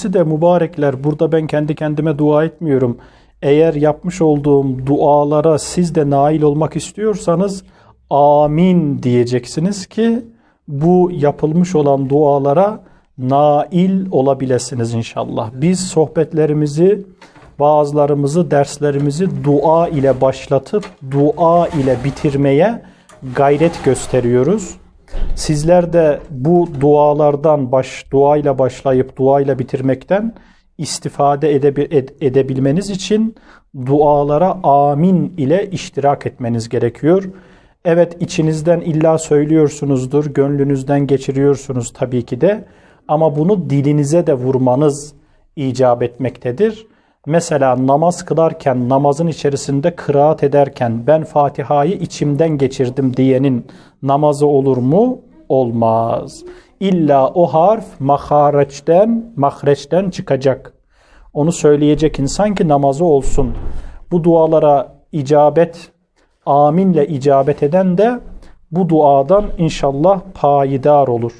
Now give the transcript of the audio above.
İkincisi de mübarekler burada ben kendi kendime dua etmiyorum. Eğer yapmış olduğum dualara siz de nail olmak istiyorsanız amin diyeceksiniz ki bu yapılmış olan dualara nail olabilirsiniz inşallah. Biz sohbetlerimizi, bazılarımızı, derslerimizi dua ile başlatıp dua ile bitirmeye gayret gösteriyoruz. Sizler de bu dualardan baş duayla başlayıp duayla bitirmekten istifade edebi- ed- edebilmeniz için dualara amin ile iştirak etmeniz gerekiyor. Evet içinizden illa söylüyorsunuzdur, gönlünüzden geçiriyorsunuz tabii ki de ama bunu dilinize de vurmanız icap etmektedir. Mesela namaz kılarken, namazın içerisinde kıraat ederken ben Fatiha'yı içimden geçirdim diyenin namazı olur mu? Olmaz. İlla o harf mahareçten, mahreçten çıkacak. Onu söyleyecek insan ki namazı olsun. Bu dualara icabet, aminle icabet eden de bu duadan inşallah payidar olur.